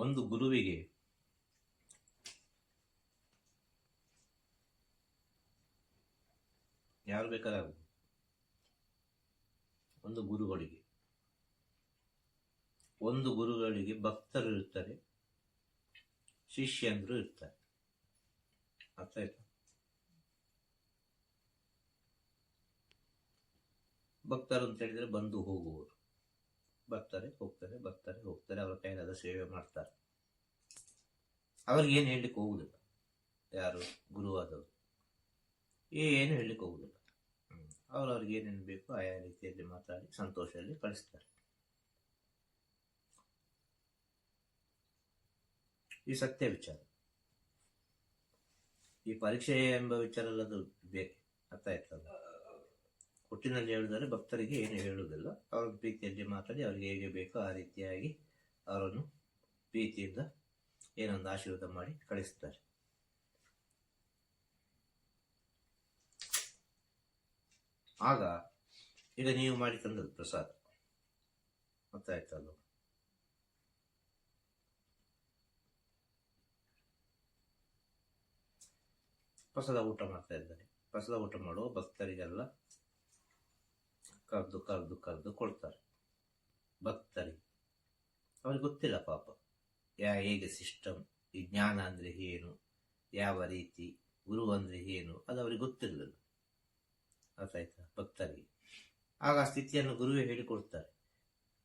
ಒಂದು ಗುರುವಿಗೆ ಯಾರು ಬೇಕಾದಾಗ ಒಂದು ಗುರುಗಳಿಗೆ. ಒಂದು ಗುರುಗಳಿಗೆ ಭಕ್ತರು ಇರ್ತಾರೆ ಶಿಷ್ಯಂದ್ರು ಇರ್ತಾರೆ. ಅರ್ಥ ಆಯ್ತಾ? ಭಕ್ತರು ಅಂತ ಹೇಳಿದ್ರೆ ಬಂದು ಹೋಗುವವರು. ಬರ್ತಾರೆ, ಹೋಗ್ತಾರೆ ಬರ್ತಾರೆ, ಹೋಗ್ತಾರೆ, ಅವರ ಕೈಲಾದ ಸೇವೆ ಮಾಡ್ತಾರೆ. ಅವ್ರಿಗೆ ಏನು ಹೇಳಲಿಕ್ಕೆ ಹೋಗುದಿಲ್ಲ. ಯಾರು? ಗುರುವಾದವರು. ಏನು ಹೇಳಲಿಕ್ಕೆ ಹೋಗುದಿಲ್ಲ. ಅವ್ರು ಅವ್ರಿಗೆ ಏನೇನು ಬೇಕು ಆಯಾ ರೀತಿಯಲ್ಲಿ ಮಾತಾಡಿ, ಸಂತೋಷದಲ್ಲಿ ಕಳಿಸ್ತಾರೆ. ಈ ಸತ್ಯ ವಿಚಾರ. ಈ ಪರೀಕ್ಷೆ ಎಂಬ ವಿಚಾರ ಅಲ್ಲದು ಬೇರೆ ಅರ್ಥ ಆಯ್ತಲ್ಲ? ಒಟ್ಟಿನಲ್ಲಿ ಹೇಳಿದರೆ ಭಕ್ತರಿಗೆ ಏನು ಹೇಳುವುದಿಲ್ಲ. ಅವರ ಪ್ರೀತಿಯಲ್ಲಿ ಮಾತಾಡಿ ಅವರಿಗೆ ಹೇಗೆ ಬೇಕೋ ಆ ರೀತಿಯಾಗಿ ಅವರನ್ನು ಪ್ರೀತಿಯಿಂದ ಏನೊಂದು ಆಶೀರ್ವಾದ ಮಾಡಿ ಕಳಿಸ್ತಾರೆ. ಆಗ ಈಗ ನೀವು ಮಾಡಿ ತಂದದ್ದು ಪ್ರಸಾದ. ಗೊತ್ತಾಯ್ತಲ್ಲ ಪ್ರಸಾದ ಊಟ ಮಾಡ್ತಾ ಇದ್ದಾರೆ. ಪ್ರಸಾದ ಊಟ ಮಾಡುವ ಭಕ್ತರಿಗೆಲ್ಲ ಕರೆದು ಕರೆದು ಕರೆದು ಕೊಡ್ತಾರೆ. ಭಕ್ತರಿಗೆ. ಅವ್ರಿಗೆ ಗೊತ್ತಿಲ್ಲ ಪಾಪ. ಯಾ ಹೇಗೆ ಸಿಸ್ಟಮ್ ಈ ಜ್ಞಾನ ಅಂದರೆ ಏನು, ಯಾವ ರೀತಿ, ಗುರು ಅಂದರೆ ಏನು, ಅದು ಅವ್ರಿಗೆ ಗೊತ್ತಿರಲಿಲ್ಲ ಅರ್ಥ ಆಯ್ತಾ ಭಕ್ತರಿಗೆ. ಆಗ ಆ ಸ್ಥಿತಿಯನ್ನು ಗುರುವೇ ಹೇಳಿಕೊಡ್ತಾರೆ.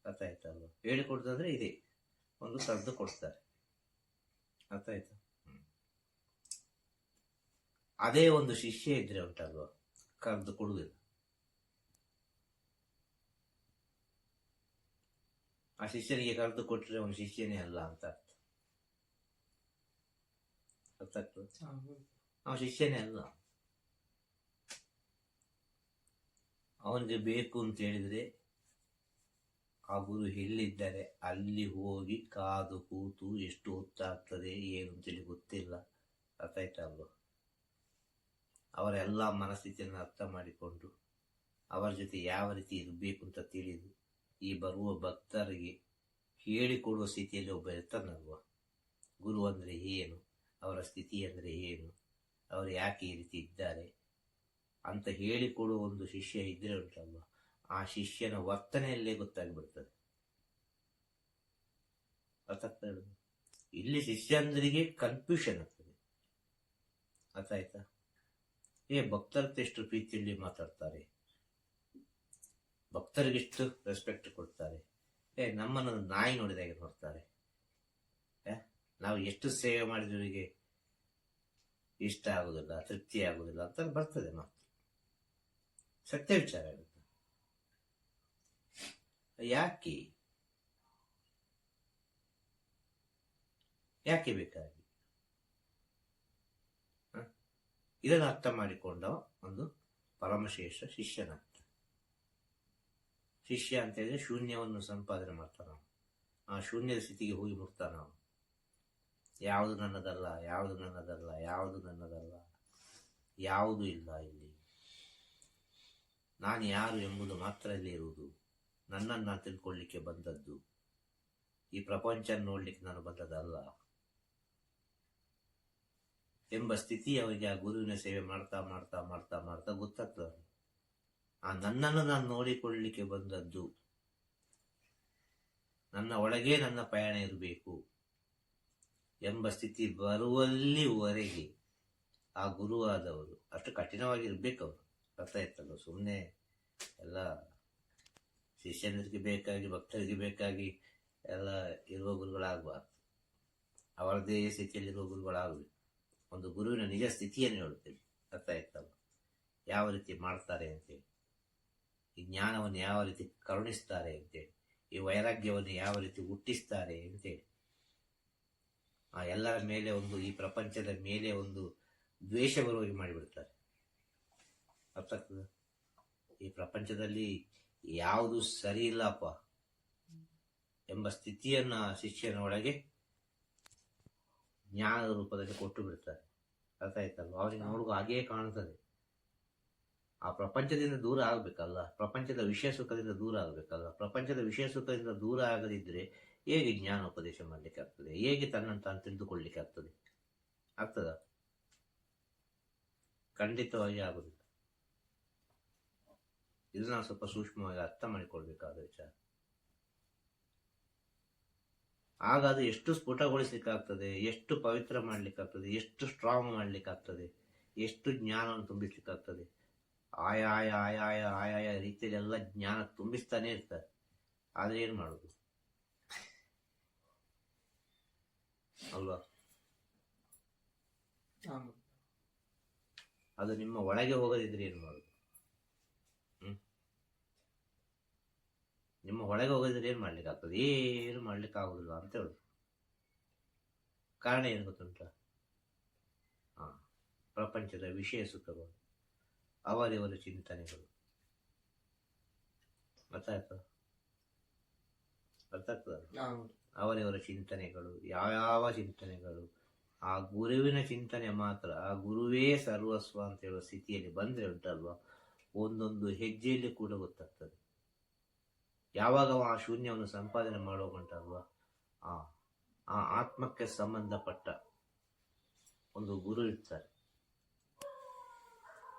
ಅರ್ಥ ಹೇಳಿಕೊಡ್ತಂದ್ರೆ ಇದೆ. ಒಂದು ಕರೆದು ಕೊಡ್ತಾರೆ. ಅರ್ಥ ಆಯ್ತಾ. ಅದೇ ಒಂದು ಶಿಷ್ಯ ಇದ್ರೆ ಉಂಟಲ್ವ? ಕರೆದು ಕೊಡುವುದಿಲ್ಲ. ಆ ಶಿಷ್ಯನಿಗೆ ಕರೆದು ಕೊಟ್ಟರೆ ಅವನು ಶಿಷ್ಯನೇ ಅಲ್ಲ ಅಂತ ಅರ್ಥ. ಅರ್ಥ ಆಗ್ತದೆ? ಅವನು ಶಿಷ್ಯನೇ ಅಲ್ಲ. ಅವನಿಗೆ ಬೇಕು ಅಂತ ಹೇಳಿದರೆ ಆ ಗುರು ಎಲ್ಲಿದ್ದಾರೆ? ಅಲ್ಲಿ ಹೋಗಿ ಕಾದು ಕೂತು ಎಷ್ಟು ಹೊತ್ತಾಗ್ತದೆ ಏನು ಅಂತೇಳಿ ಗೊತ್ತಿಲ್ಲ. ಅರ್ಥ ಆಯ್ತಾ ಅಲ್ವಾ ಅವರ ಎಲ್ಲ ಮನಸ್ಥಿತಿಯನ್ನು ಅರ್ಥ ಮಾಡಿಕೊಂಡು ಅವರ ಜೊತೆ ಯಾವ ರೀತಿ ಇರಬೇಕು ಅಂತ ತಿಳಿದು ಈ ಬರುವ ಭಕ್ತರಿಗೆ ಹೇಳಿಕೊಡುವ ಸ್ಥಿತಿಯಲ್ಲಿ ಒಬ್ಬ ಇರ್ತಾನಲ್ವ? ಗುರು ಅಂದರೆ ಏನು? ಅವರ ಸ್ಥಿತಿ ಅಂದರೆ ಏನು? ಅವರು ಯಾಕೆ ಈ ರೀತಿ ಇದ್ದಾರೆ? ಅಂತ ಹೇಳಿಕೊಡುವ ಒಂದು ಶಿಷ್ಯ ಇದ್ರೆ ಉಂಟಲ್ವ? ಆ ಶಿಷ್ಯನ ವರ್ತನೆಯಲ್ಲೇ ಗೊತ್ತಾಗ್ಬಿಡ್ತದೆ. ಅರ್ಥ ಆಗ್ತಾ ಇರೋದು? ಇಲ್ಲಿ ಶಿಷ್ಯಂದ್ರಿಗೆ ಕನ್ಫ್ಯೂಷನ್ ಆಗ್ತದೆ. ಅರ್ಥ ಆಯ್ತಾ? ಏ ಭಕ್ತರತ್ತೆ ಎಷ್ಟು ಪ್ರೀತಿಯಲ್ಲಿ ಮಾತಾಡ್ತಾರೆ. ಭಕ್ತರಿಗೆಷ್ಟು ರೆಸ್ಪೆಕ್ಟ್ ಕೊಡ್ತಾರೆ. ಏ ನಮ್ಮನ್ನು ನಾಯಿ ನೋಡಿದಾಗೆ ನೋಡ್ತಾರೆ. ನಾವು ಎಷ್ಟು ಸೇವೆ ಮಾಡಿದವರಿಗೆ ಇಷ್ಟ ಆಗುದಿಲ್ಲ, ತೃಪ್ತಿ ಆಗೋದಿಲ್ಲ ಅಂತ ಬರ್ತದೆ ಮಾತು. ಸತ್ಯ ವಿಚಾರ ಆಗುತ್ತೆ ಯಾಕೆ? ಯಾಕೆ ಬೇಕಾಗಿ? ಇದನ್ನು ಅರ್ಥ ಮಾಡಿಕೊಂಡ ಒಂದು ಪರಮಶೇಷ ಶಿಷ್ಯನಾಗ್ತಾನೆ. ಶಿಷ್ಯ ಅಂತ ಹೇಳಿದ್ರೆ ಶೂನ್ಯವನ್ನು ಸಂಪಾದನೆ ಮಾಡ್ತಾನ ಆ ಶೂನ್ಯದ ಸ್ಥಿತಿಗೆ ಹೋಗಿ ಮುಟ್ತಾನ ಯಾವುದು ನನ್ನದಲ್ಲ ಯಾವುದು ನನ್ನದಲ್ಲ ಯಾವುದು ನನ್ನದಲ್ಲ, ಯಾವುದು ಇಲ್ಲ ಇಲ್ಲಿ. ನಾನು ಯಾರು ಎಂಬುದು ಮಾತ್ರ ಇಲ್ಲಿ ಇರುವುದು. ನನ್ನನ್ನು ತಿಳ್ಕೊಳ್ಳಿಕ್ಕೆ ಬಂದದ್ದು. ಈ ಪ್ರಪಂಚ ನೋಡ್ಲಿಕ್ಕೆ ನಾನು ಬಂದದಲ್ಲ ಎಂಬ ಸ್ಥಿತಿ ಅವರಿಗೆ ಆ ಗುರುವಿನ ಸೇವೆ ಮಾಡ್ತಾ ಮಾಡ್ತಾ ಮಾಡ್ತಾ ಮಾಡ್ತಾ ಗೊತ್ತಾಗ್ತದೆ. ಆ ನನ್ನನ್ನು ನಾನು ನೋಡಿಕೊಳ್ಳಲಿಕ್ಕೆ ಬಂದದ್ದು. ನನ್ನ ಒಳಗೆ ನನ್ನ ಪಯಣ ಇರಬೇಕು ಎಂಬ ಸ್ಥಿತಿ ಬರುವಲ್ಲಿವರೆಗೆ ಆ ಗುರುವಾದವರು ಅಷ್ಟು ಕಠಿಣವಾಗಿ ಇರ್ಬೇಕು ಅವರು. ಅರ್ಥ ಇತ್ತಲ್ಲ ಸುಮ್ಮನೆ ಎಲ್ಲ ಶಿಷ್ಯನಿಗೆ ಬೇಕಾಗಿ, ಭಕ್ತರಿಗೆ ಬೇಕಾಗಿ ಎಲ್ಲ ಇರುವ ಗುರುಗಳಾಗಬಾರ್ದು. ಅವರದೇ ಸ್ಥಿತಿಯಲ್ಲಿರುವ ಗುರುಗಳಾಗಬೇಕು. ಒಂದು ಗುರುವಿನ ನಿಜ ಸ್ಥಿತಿಯನ್ನು ಹೇಳುತ್ತೇವೆ ಅರ್ಥ ಇತ್ತಲ್ಲ ಯಾವ ರೀತಿ ಮಾಡ್ತಾರೆ ಅಂತೇಳಿ ಈ ಜ್ಞಾನವನ್ನು ಯಾವ ರೀತಿ ಕರುಣಿಸ್ತಾರೆ ಅಂತೇಳಿ, ಈ ವೈರಾಗ್ಯವನ್ನು ಯಾವ ರೀತಿ ಹುಟ್ಟಿಸ್ತಾರೆ ಅಂತೇಳಿ. ಆ ಎಲ್ಲರ ಮೇಲೆ ಒಂದು, ಈ ಪ್ರಪಂಚದ ಮೇಲೆ ಒಂದು ದ್ವೇಷ ಬರುವಾಗಿ ಮಾಡಿಬಿಡ್ತಾರೆ. ಅರ್ಥ ಆಗ್ತದ? ಈ ಪ್ರಪಂಚದಲ್ಲಿ ಯಾವುದು ಸರಿ ಇಲ್ಲಪ್ಪ ಎಂಬ ಸ್ಥಿತಿಯನ್ನ ಶಿಷ್ಯನ ಒಳಗೆ ಜ್ಞಾನದ ರೂಪದಲ್ಲಿ ಕೊಟ್ಟು ಬಿಡ್ತಾರೆ. ಅರ್ಥ ಆಯ್ತಲ್ವ? ಅವರಿಗೆ ನೋಡುವ ಹಾಗೇ ಕಾಣ್ತದೆ. ಆ ಪ್ರಪಂಚದಿಂದ ದೂರ ಆಗಬೇಕಲ್ಲ? ಪ್ರಪಂಚದ ವಿಷಯ ಸುಖದಿಂದ ದೂರ ಆಗಬೇಕಲ್ಲ? ಪ್ರಪಂಚದ ವಿಷಯ ಸುಖದಿಂದ ದೂರ ಆಗದಿದ್ದರೆ ಹೇಗೆ ಜ್ಞಾನೋಪದೇಶ ಮಾಡಲಿಕ್ಕೆ ಆಗ್ತದೆ? ಹೇಗೆ ತನ್ನನ್ನು ತಾನು ತಿಳಿದುಕೊಳ್ಳಲಿಕ್ಕೆ ಆಗ್ತದೆ? ಆಗ್ತದ? ಖಂಡಿತವಾಗಿ ಆಗುದಿಲ್ಲ. ಇದು ನಾವು ಸ್ವಲ್ಪ ಸೂಕ್ಷ್ಮವಾಗಿ ಅರ್ಥ ಮಾಡಿಕೊಳ್ಬೇಕಾದ ವಿಚಾರ. ಆಗ ಅದು ಎಷ್ಟು ಸ್ಫುಟಗೊಳಿಸ್ಲಿಕ್ಕಾಗ್ತದೆ ಎಷ್ಟು ಪವಿತ್ರ ಮಾಡ್ಲಿಕ್ಕಾಗ್ತದೆ ಎಷ್ಟು ಸ್ಟ್ರಾಂಗ್ ಮಾಡ್ಲಿಕ್ಕಾಗ್ತದೆ ಎಷ್ಟು ಜ್ಞಾನವನ್ನು ತುಂಬಿಸ್ಲಿಕ್ಕಾಗ್ತದೆ ಆಯಾಯ ಆಯಾಯ ಆಯಾಯ ರೀತಿಯಲ್ಲಿ ಎಲ್ಲ ಜ್ಞಾನ ತುಂಬಿಸ್ತಾನೆ ಇರ್ತಾರೆ. ಆದ್ರೆ ಏನ್ ಮಾಡುದು? ಅಲ್ವಾ? ಅದು ನಿಮ್ಮ ಒಳಗೆ ಹೋಗದಿದ್ರೆ ಏನು ಮಾಡುದು? ಹ್ಮ್? ನಿಮ್ಮ ಒಳಗೆ ಹೋಗದಿದ್ರೆ ಏನ್ ಮಾಡ್ಲಿಕ್ಕೆ ಆಗ್ತದೆ ಏನು ಮಾಡ್ಲಿಕ್ಕೆ ಆಗುದಿಲ್ಲ ಅಂತ ಹೇಳುದು. ಕಾರಣ ಏನು ಗೊತ್ತುಂಟ? ಹಾ ಪ್ರಪಂಚದ ವಿಷಯ ಸುಖಗಳು. ಅವರಿವರ ಚಿಂತನೆಗಳು. ಅರ್ಥ ಆಯ್ತು ಅರ್ಥ ಆಗ್ತದ ಅವರಿವರ ಚಿಂತನೆಗಳು ಯಾವ್ಯಾವ ಚಿಂತನೆಗಳು ಆ ಗುರುವಿನ ಚಿಂತನೆ ಮಾತ್ರ ಆ ಗುರುವೇ ಸರ್ವಸ್ವ ಅಂತ ಹೇಳುವ ಸ್ಥಿತಿಯಲ್ಲಿ ಬಂದ್ರೆ ಉಂಟಲ್ವಾ? ಒಂದೊಂದು ಹೆಜ್ಜೆಯಲ್ಲಿ ಕೂಡ ಗೊತ್ತಾಗ್ತದೆ. ಯಾವಾಗ ಆ ಶೂನ್ಯವನ್ನು ಸಂಪಾದನೆ ಮಾಡುವಂಟಲ್ವಾ ಆ ಆ ಆತ್ಮಕ್ಕೆ ಸಂಬಂಧಪಟ್ಟ ಒಂದು ಗುರು ಇರ್ತಾರೆ.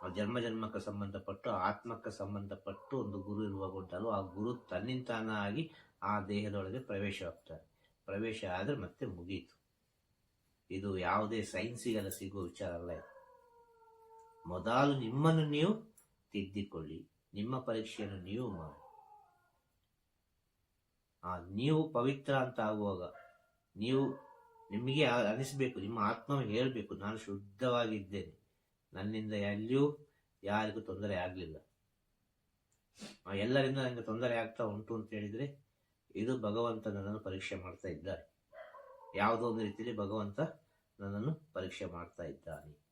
ಆ ಜನ್ಮ ಜನ್ಮಕ್ಕೆ ಸಂಬಂಧಪಟ್ಟು ಆತ್ಮಕ್ಕೆ ಸಂಬಂಧಪಟ್ಟು ಒಂದು ಗುರು ಇರುವಾಗ ಉಂಟಲ್ಲೋ ಆ ಗುರು ತನ್ನಿಂತಾನಾಗಿ ಆ ದೇಹದೊಳಗೆ ಪ್ರವೇಶವಾಗ್ತಾರೆ ಪ್ರವೇಶ ಆದರೆ ಮತ್ತೆ ಮುಗೀತು. ಇದು ಯಾವುದೇ ಸೈನ್ಸಿಗೆಲ್ಲ ಸಿಗುವ ವಿಚಾರ ಅಲ್ಲ ಮೊದಲು ನಿಮ್ಮನ್ನು ನೀವು ತಿದ್ದಿಕೊಳ್ಳಿ, ನಿಮ್ಮ ಪರೀಕ್ಷೆಯನ್ನು ನೀವು ಮಾಡಿ. ಆ ನೀವು ಪವಿತ್ರ ಅಂತ ಆಗುವಾಗ ನೀವು ನಿಮಗೆ ಅನಿಸ್ಬೇಕು, ನಿಮ್ಮ ಆತ್ಮ ಹೇಳಬೇಕು, ನಾನು ಶುದ್ಧವಾಗಿದ್ದೇನೆ. ನನ್ನಿಂದ ಎಲ್ಲಿಯೂ ಯಾರಿಗೂ ತೊಂದರೆ ಆಗಲಿಲ್ಲ. ಎಲ್ಲರಿಂದ ನನಗೆ ತೊಂದರೆ ಆಗ್ತಾ ಉಂಟು ಅಂತ ಹೇಳಿದ್ರೆ, ಇದು ಭಗವಂತ ನನ್ನನ್ನು ಪರೀಕ್ಷೆ ಮಾಡ್ತಾ ಇದ್ದಾನೆ ಯಾವುದೋ ಒಂದು ರೀತಿಯಲ್ಲಿ ಭಗವಂತ ನನ್ನನ್ನು ಪರೀಕ್ಷೆ ಮಾಡ್ತಾ ಇದ್ದಾನೆ.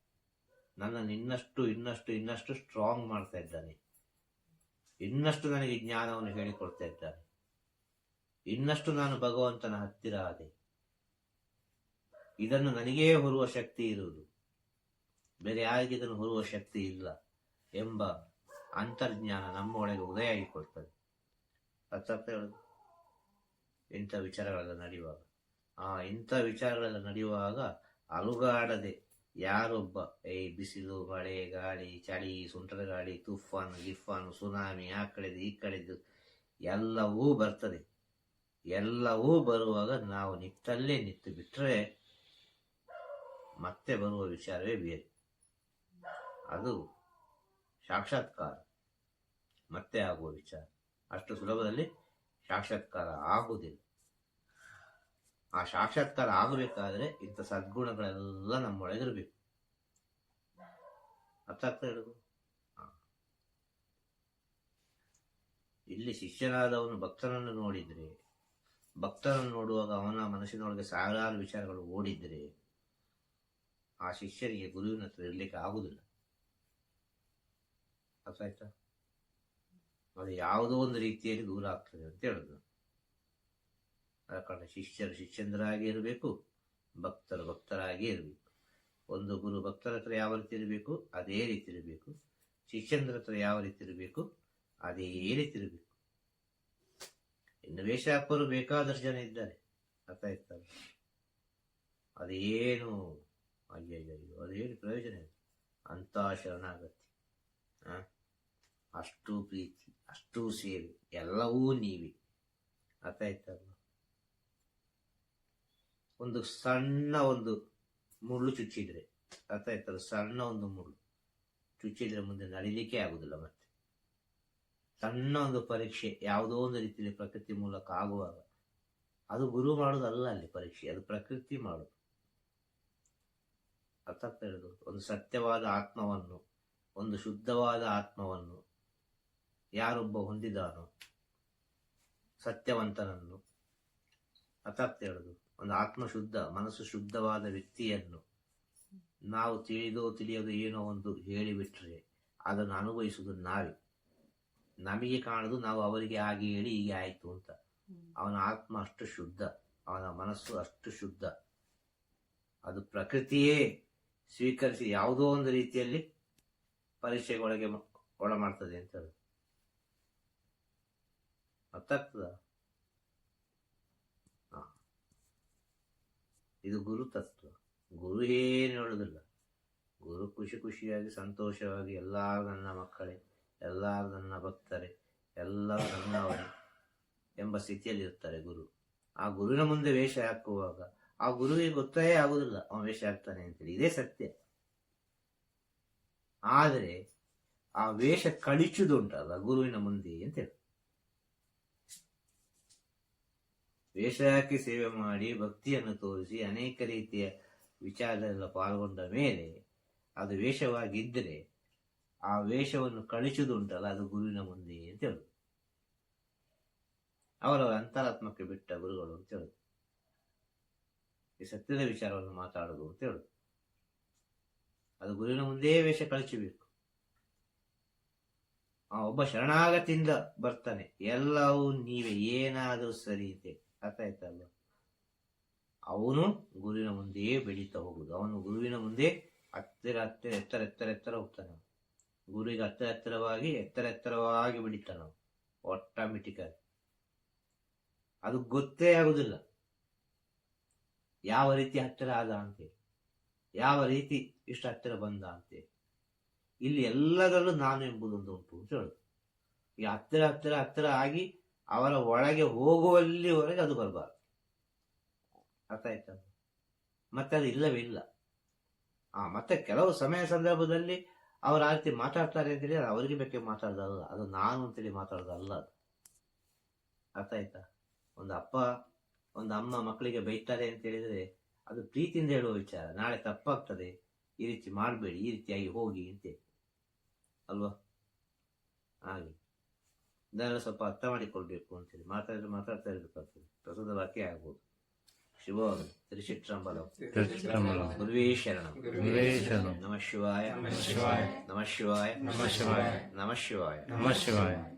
ನನ್ನನ್ನು ಇನ್ನಷ್ಟು ಇನ್ನಷ್ಟು ಇನ್ನಷ್ಟು ಸ್ಟ್ರಾಂಗ್ ಮಾಡ್ತಾ ಇದ್ದಾನೆ. ಇನ್ನಷ್ಟು ನನಗೆ ಜ್ಞಾನವನ್ನು ಹೇಳಿಕೊಡ್ತಾ ಇದ್ದಾನೆ. ಇನ್ನಷ್ಟು ನಾನು ಭಗವಂತನ ಹತ್ತಿರ ಆದೆ. ಇದನ್ನು ನನಗೇ ಹೊರುವ ಶಕ್ತಿ ಇರುವುದು. ಬೇರೆ ಯಾರಿಗೆ ಇದನ್ನು ಹೊರುವ ಶಕ್ತಿ ಇಲ್ಲ ಎಂಬ ಅಂತರ್ಜ್ಞಾನ ನಮ್ಮ ಒಳಗೆ ಉದಯ ಆಗಿಕೊಳ್ತದೆ. ಅರ್ಥ ಆಗ್ತಾ ಹೇಳುದು? ಇಂಥ ವಿಚಾರಗಳೆಲ್ಲ ನಡೆಯುವಾಗ. ಆ ಇಂಥ ವಿಚಾರಗಳೆಲ್ಲ ನಡೆಯುವಾಗ ಅಲುಗಾಡದೆ ಯಾರೊಬ್ಬ ಈ ಬಿಸಿಲು, ಮಳೆ, ಗಾಳಿ, ಚಳಿ ಸುಂಟರ ಗಾಳಿ, ತುಫಾನು, ಗಿಫಾನು, ಸುನಾಮಿ, ಆ ಕಡೆದು, ಈ ಕಡೆದು ಎಲ್ಲವೂ ಬರ್ತದೆ. ಎಲ್ಲವೂ ಬರುವಾಗ ನಾವು ನಿತ್ತಲ್ಲೇ ನಿಂತು ಬಿಟ್ಟರೆ ಮತ್ತೆ ಬರುವ ವಿಚಾರವೇ ಬೇರೆ. ಅದು ಸಾಕ್ಷಾತ್ಕಾರ, ಮತ್ತೆ ಆಗುವ ವಿಚಾರ. ಅಷ್ಟು ಸುಲಭದಲ್ಲಿ ಸಾಕ್ಷಾತ್ಕಾರ ಆಗುವುದಿಲ್ಲ. ಆ ಸಾಕ್ಷಾತ್ಕಾರ ಆಗಬೇಕಾದ್ರೆ ಇಂಥ ಸದ್ಗುಣಗಳೆಲ್ಲ ನಮ್ಮೊಳಗಿರಬೇಕು. ಅರ್ಥ ಆಗ್ತಾ ಹೇಳುದು ಇಲ್ಲಿ ಶಿಷ್ಯನಾದವನು ಭಕ್ತನನ್ನು ನೋಡಿದ್ರೆ, ಭಕ್ತನನ್ನು ನೋಡುವಾಗ ಅವನ ಮನಸ್ಸಿನೊಳಗೆ ಸಾವಿರಾರು ವಿಚಾರಗಳು ಓಡಿದ್ರೆ, ಆ ಶಿಷ್ಯನಿಗೆ ಗುರುವಿನ ಹತ್ರ ಇರಲಿಕ್ಕೆ ಆಗುದಿಲ್ಲ ಅರ್ಥ ಆಯ್ತಾ ಅದು ಯಾವುದೋ ಒಂದು ರೀತಿಯಲ್ಲಿ ದೂರ ಆಗ್ತದೆ ಅಂತ ಹೇಳುದು. ಆದ ಕಾರಣ ಶಿಷ್ಯರು ಶಿಷ್ಯಂದರಾಗಿ ಇರಬೇಕು, ಭಕ್ತರು ಭಕ್ತರಾಗಿ ಇರಬೇಕು. ಒಂದು ಗುರು ಭಕ್ತರ ಹತ್ರ ಯಾವ ರೀತಿ ಇರಬೇಕು, ಅದೇ ರೀತಿ ಇರಬೇಕು. ಶಿಷ್ಯಂದ್ರ ಹತ್ರ ಯಾವ ರೀತಿ ಇರಬೇಕು, ಅದೇ ರೀತಿ ಇರಬೇಕು. ಇನ್ನು ವೇಷ ಹಾಕೋರು ಬೇಕಾದಷ್ಟು ಜನ ಇದ್ದಾರೆ. ಅರ್ಥ ಅದೇನು ಅಯ್ಯಯ್ಯೋ ಅದೇನು ಪ್ರಯೋಜನ ಇಲ್ಲ. ಅಂತ ಶರಣಾಗತಿ. ಆ? ಅಷ್ಟು ಪ್ರೀತಿ, ಅಷ್ಟು ಸೇವೆ, ಎಲ್ಲವೂ ನೀವೇ. ಅರ್ಥ ಆಯ್ತಲ್ಲ ಒಂದು ಸಣ್ಣ ಒಂದು ಮುಳ್ಳು ಚುಚ್ಚಿದ್ರೆ ಅರ್ಥ ಆಯ್ತಲ್ಲ ಸಣ್ಣ ಒಂದು ಮುಳ್ಳು ಚುಚ್ಚಿದ್ರೆ ಮುಂದೆ ನಡಿಲಿಕ್ಕೆ ಆಗುದಿಲ್ಲ ಮತ್ತೆ. ಸಣ್ಣ ಒಂದು ಪರೀಕ್ಷೆ ಯಾವುದೋ ಒಂದು ರೀತಿಯಲ್ಲಿ ಪ್ರಕೃತಿ ಮೂಲಕ ಆಗುವಾಗ, ಅದು ಗುರು ಮಾಡೋದಲ್ಲ ಅಲ್ಲಿ ಪರೀಕ್ಷೆ, ಅದು ಪ್ರಕೃತಿ ಮಾಡೋದು. ಅರ್ಥ ಆಗ್ತಾ ಒಂದು ಸತ್ಯವಾದ ಆತ್ಮವನ್ನು, ಒಂದು ಶುದ್ಧವಾದ ಆತ್ಮವನ್ನು ಯಾರೊಬ್ಬ ಹೊಂದಿದಾನೋ ಸತ್ಯವಂತನನ್ನು ಅರ್ಥ ಆಗ್ತಾ ಹೇಳುದು. ಒಂದು ಆತ್ಮ ಶುದ್ಧ ಮನಸ್ಸು ಶುದ್ಧವಾದ ವ್ಯಕ್ತಿಯನ್ನು ನಾವು ತಿಳಿದೋ ತಿಳಿಯೋದು ಏನೋ ಒಂದು ಹೇಳಿಬಿಟ್ರೆ ಅದನ್ನು ಅನುಭವಿಸುವುದು ನಾವೇ. ನಮಗೆ ಕಾಣದು ನಾವು ಅವರಿಗೆ ಹಾಗೆ ಹೇಳಿ ಹೀಗೆ ಆಯಿತು ಅಂತ. ಅವನ ಆತ್ಮ ಅಷ್ಟು ಶುದ್ಧ, ಅವನ ಮನಸ್ಸು ಅಷ್ಟು ಶುದ್ಧ. ಅದು ಪ್ರಕೃತಿಯೇ ಸ್ವೀಕರಿಸಿ ಯಾವುದೋ ಒಂದು ರೀತಿಯಲ್ಲಿ ಪರೀಕ್ಷೆಗೊಳಗೆ ಒಳ ಮಾಡ್ತದೆ ಅಂತ ಹೇಳುದು. ಆಗ್ತದ ಇದು ಗುರು ತತ್ವ. ಗುರು ಏನು ಹೇಳೋದಿಲ್ಲ. ಗುರು ಖುಷಿ ಖುಷಿಯಾಗಿ, ಸಂತೋಷವಾಗಿ, ಎಲ್ಲ ನನ್ನ ಮಕ್ಕಳೇ ಎಲ್ಲರೂ ನನ್ನ ಭಕ್ತರೇ ಎಲ್ಲರೂ ನನ್ನವರೇ ಎಂಬ ಸ್ಥಿತಿಯಲ್ಲಿ ಇರ್ತಾರೆ ಗುರು. ಆ ಗುರುವಿನ ಮುಂದೆ ವೇಷ ಹಾಕುವಾಗ, ಆ ಗುರುವಿಗೆ ಗೊತ್ತೇ ಆಗುದಿಲ್ಲ, ಅವನ ವೇಷ ಹಾಕ್ತಾನೆ ಅಂತೇಳಿ. ಇದೇ ಸತ್ಯ. ಆದರೆ, ಆ ವೇಷ ಕಳಿಚುದುಂಟಲ್ಲ ಗುರುವಿನ ಮುಂದೆ ಅಂತೇಳಿ. ವೇಷ ಸೇವೆ ಮಾಡಿ ಭಕ್ತಿಯನ್ನು ತೋರಿಸಿ ಅನೇಕ ರೀತಿಯ ವಿಚಾರದಲ್ಲ ಪಾಲ್ಗೊಂಡ ಮೇಲೆ ಅದು ವೇಷವಾಗಿದ್ದರೆ ಆ ವೇಷವನ್ನು ಕಳಿಸುವುದುಂಟಲ್ಲ, ಅದು ಗುರುವಿನ ಮುಂದೆ ಅಂತ ಹೇಳುದು. ಅವರವರ ಅಂತರಾತ್ಮಕ್ಕೆ ಬಿಟ್ಟ ಗುರುಗಳು ಅಂತ ಹೇಳುದು. ಈ ಸತ್ಯದ ವಿಚಾರವನ್ನು ಮಾತಾಡುದು ಅಂತ ಹೇಳುದು. ಅದು ಗುರುವಿನ ಮುಂದೆ ವೇಷ ಕಳಿಸಬೇಕು. ಆ ಒಬ್ಬ ಶರಣಾಗತಿಯಿಂದ ಬರ್ತಾನೆ. ಎಲ್ಲವೂ ನೀವೇ, ಏನಾದರೂ ಸರಿ ಇದೆ ಅರ್ಥ ಆಯ್ತಲ್ಲ ಅವನು ಗುರುವಿನ ಮುಂದೆಯೇ ಬೆಳೀತಾ ಹೋಗುದು. ಅವನು ಗುರುವಿನ ಮುಂದೆ ಹತ್ತಿರ ಹತ್ತಿರ, ಎತ್ತರ ಎತ್ತರ ಎತ್ತರ ಹೋಗ್ತಾನೆ. ಗುರುವಿಗೆ ಹತ್ತಿರ ಹತ್ತಿರವಾಗಿ, ಎತ್ತರ, ಎತ್ತರವಾಗಿ ಬೆಳೀತಾನ ಆಟೋಮೆಟಿಕ್ ಆಗಿ ಅದು ಗೊತ್ತೇ ಆಗುದಿಲ್ಲ. ಯಾವ ರೀತಿ ಹತ್ತಿರ ಆದ ಅಂತೇಳಿ ಯಾವ ರೀತಿ ಇಷ್ಟು ಹತ್ತಿರ ಬಂದ ಅಂತೇಳಿ ಇಲ್ಲಿ ಎಲ್ಲದರಲ್ಲೂ ನಾನು ಎಂಬುದೊಂದು ಉಂಟು ಅಂತ ಹೇಳುದು. ಈ ಹತ್ತಿರ ಹತ್ತಿರ ಹತ್ತಿರ ಆಗಿ ಅವರ ಒಳಗೆ ಹೋಗುವಲ್ಲಿವರೆಗೆ ಅದು ಬರಬಾರ್ದು. ಅರ್ಥ ಆಯ್ತಾ? ಮತ್ತೆ ಅದು ಇಲ್ಲವೇ ಇಲ್ಲ ಆ, ಮತ್ತೆ ಕೆಲವು ಸಮಯ ಸಂದರ್ಭದಲ್ಲಿ ಅವ್ರು ಆ ಮಾತಾಡ್ತಾರೆ ಅಂತೇಳಿ ಅದು ಅವರಿಗೆ ಬೇಕೆ ಮಾತಾಡೋದಲ್ಲ. ಅದು ನಾನು ಅಂತೇಳಿ ಮಾತಾಡೋದಲ್ಲ ಅದು. ಅರ್ಥ ಆಯ್ತಾ? ಒಂದು ಅಪ್ಪ, ಒಂದು ಅಮ್ಮ ಮಕ್ಕಳಿಗೆ ಬೈತಾರೆ ಅಂತ ಹೇಳಿದ್ರೆ ಅದು ಪ್ರೀತಿಯಿಂದ ಹೇಳುವ ವಿಚಾರ. ನಾಳೆ ತಪ್ಪಾಗ್ತದೆ. ಈ ರೀತಿ ಮಾಡಬೇಡಿ, ಈ ರೀತಿಯಾಗಿ ಹೋಗಿ ಅಂತೇಳಿ. ಅಲ್ವಾ? ಹಾಗೆ. ಇದನ್ನೆಲ್ಲ ಸ್ವಲ್ಪ ಅರ್ಥ ಮಾಡಿಕೊಳ್ಬೇಕು ಅಂತೇಳಿ. ಮಾತಾಡಿದ್ರೆ ಮಾತಾಡ್ತಾ ಇರಬೇಕಾಗ್ತದೆ ಪ್ರಸಾದ ವಾಕ್ಯ ಆಗ್ಬೋದು. ತ್ರಿಚಿತ್ರಂಬಲಂ ತಿರುಚಿಟ್ಟಂಬಲಂ. ಗುರುವೇ ಶರಣಂ. ಗುರುವೇ ಶರಣಂ. ನಮಃ ಶಿವಾಯ. ನಮಃ ಶಿವಾಯ. ನಮಃ ಶಿವಾಯ. ನಮಃ ಶಿವಾಯ. ನಮಃ ಶಿವಾಯ. ನಮಃ ಶಿವಾಯ.